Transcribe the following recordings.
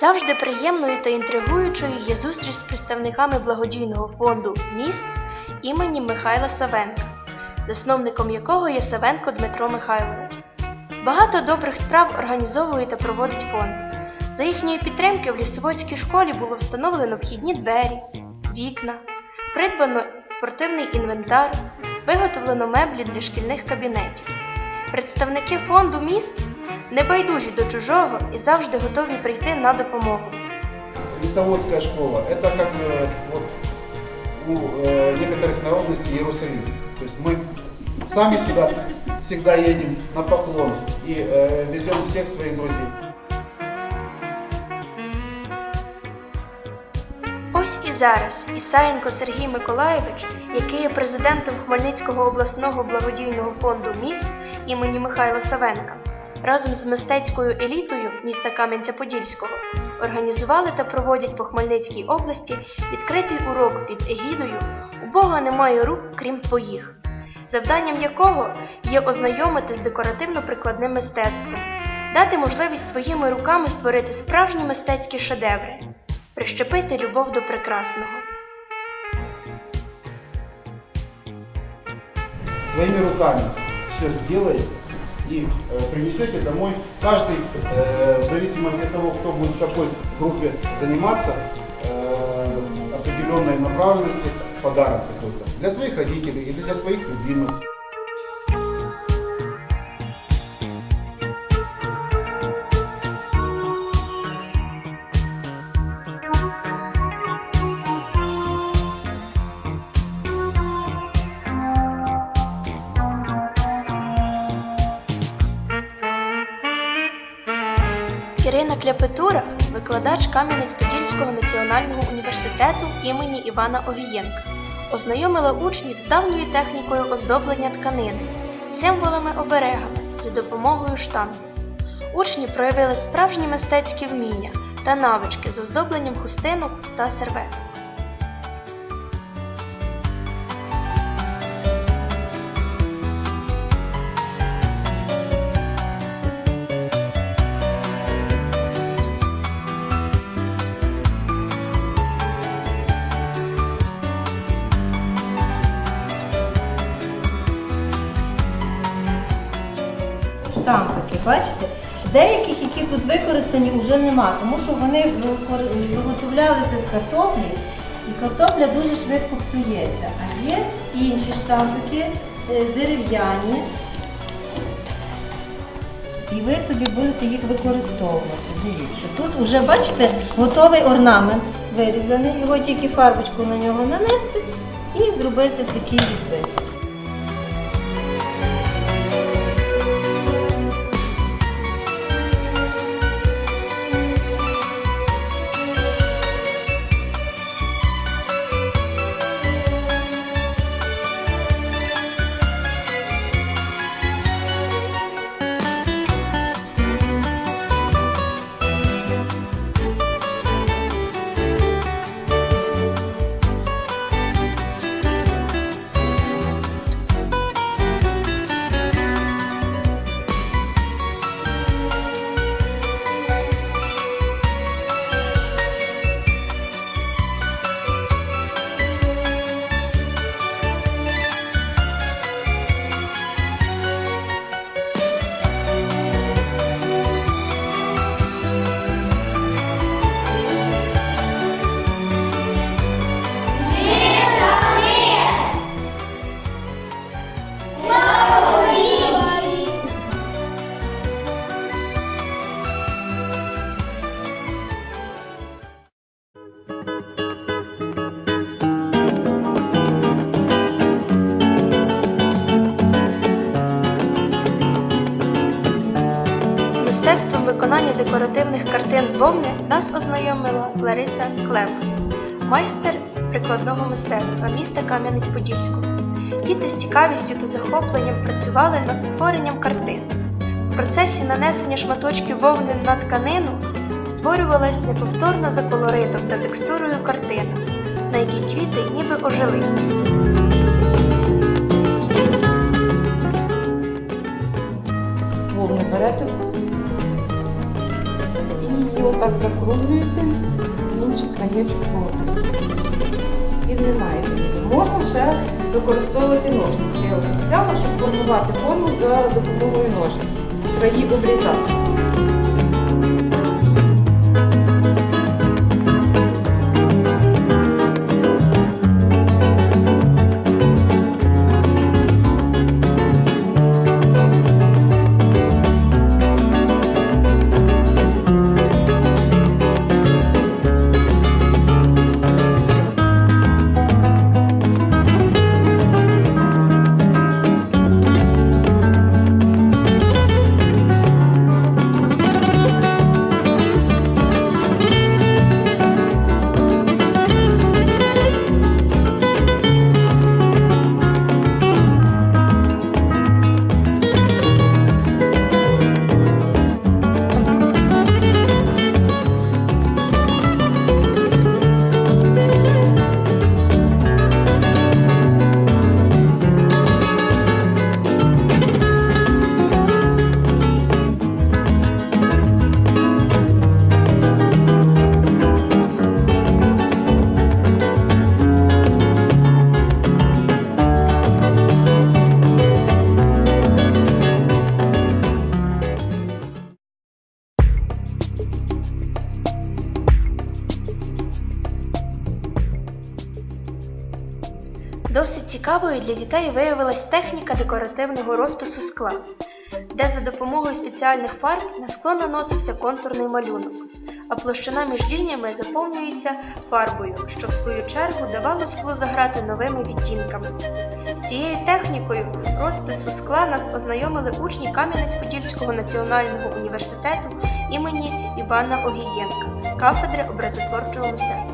Завжди приємною та інтригуючою є зустріч з представниками благодійного фонду Міст імені Михайла Савенка, засновником якого є Савенко Дмитро Михайлович. Багато добрих справ організовує та проводить фонд. За їхньої підтримки в лісоводській школі було встановлено вхідні двері, вікна, придбано спортивний інвентар, виготовлено меблі для шкільних кабінетів. Представники фонду міст не байдужі до чужого і завжди готові прийти на допомогу. Лесоводская школа – это как э, вот у э, некоторых народностей Иерусалим. То есть мы сами сюда всегда едем на поклон и э, везем всех своих друзей. Ось і зараз Ісаєнко Сергій Миколайович, який є президентом Хмельницького обласного благодійного фонду міст імені Михайла Савенка, разом з мистецькою елітою міста Кам'янця-Подільського організували та проводять по Хмельницькій області відкритий урок під егідою У Бога немає рук, крім твоїх, завданням якого є ознайомити з декоративно-прикладним мистецтвом, дати можливість своїми руками створити справжні мистецькі шедеври прищепити любов до прекрасного. Своими руками все сделаете и э, принесете домой. Каждый, э, в зависимости от того, кто будет в какой группе заниматься, э, определенной направленности, подарок какой-то. Для своих родителей или для своих любимых. Ірина Кляпетура, викладач Кам'янець-Подільського національного університету імені Івана Огієнка, ознайомила учнів з давньою технікою оздоблення тканини, символами оберегами за допомогою штампу. Учні проявили справжні мистецькі вміння та навички з оздобленням хустинок та серветок. Штампики, бачите? Деяких, які тут використані, вже нема, тому що вони виготовлялися з картоплі, і картопля дуже швидко псується. А є інші штампики е, дерев'яні, і ви собі будете їх використовувати. Дивіться, тут вже бачите готовий орнамент вирізаний, його тільки фарбочку на нього нанести і зробити такий відбиток. Декоративних картин з вовни нас ознайомила Лариса Клевус, майстер прикладного мистецтва міста Кам'янець-Подільського. Діти з цікавістю та захопленням працювали над створенням картин. В процесі нанесення шматочків вовни на тканину створювалась неповторна за колоритом та текстурою картина, на якій квіти ніби ожили. Вовни берете і так закруглюєте інший краєчок змотуєте. Піднімаєте. Можна ще використовувати ножниці. Я вже взяла, щоб формувати форму за допомогою ножниць. Краї обрізати. Цікавою для дітей виявилась техніка декоративного розпису скла, де за допомогою спеціальних фарб на скло наносився контурний малюнок, а площина між лініями заповнюється фарбою, що в свою чергу давало склу заграти новими відтінками. З цією технікою розпису скла нас ознайомили учні Кам'янець-Подільського національного університету імені Івана Огієнка, кафедри образотворчого мистецтва.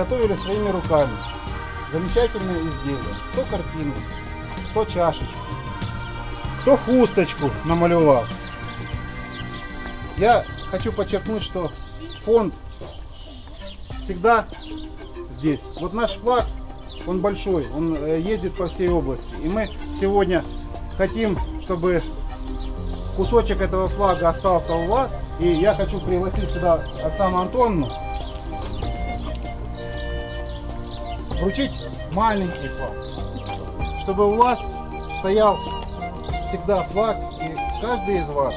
Изготовили своими руками замечательные изделия. Кто картину, кто чашечку, кто хусточку намалевал. Я хочу подчеркнуть, что фонд всегда здесь. Вот наш флаг, он большой, он э, ездит по всей области. И мы сегодня хотим, чтобы кусочек этого флага остался у вас. И я хочу пригласить сюда Оксану Антоновну, вручить маленький флаг, чтобы у вас стоял всегда флаг, и каждый из вас,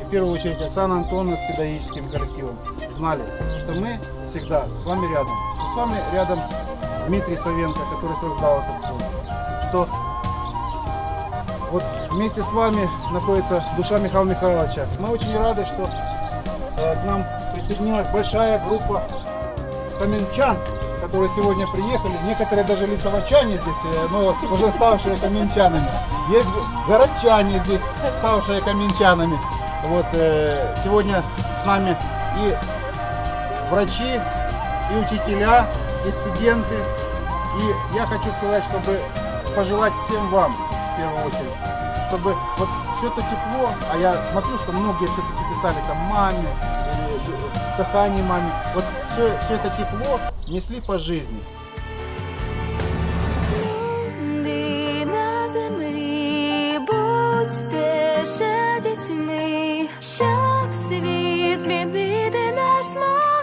и в первую очередь Оксана Антоновна с педагогическим коллективом, знали, что мы всегда с вами рядом. И с вами рядом Дмитрий Савенко, который создал этот фонд. Что вот вместе с вами находится душа Михаила Михайловича. Мы очень рады, что э, к нам присоединилась большая группа каменчан, которые сегодня приехали. Некоторые даже лисовачане здесь, э, но уже ставшие каменчанами. Есть городчане здесь, ставшие каменчанами. Вот э, сегодня с нами и врачи, и учителя, и студенты. И я хочу сказать, чтобы пожелать всем вам, в первую очередь, чтобы вот все это тепло, а я смотрю, что многие все-таки писали там маме, коханій мамі. От все, все це тепло несли по жизни. Щоб світ змінити наш смак.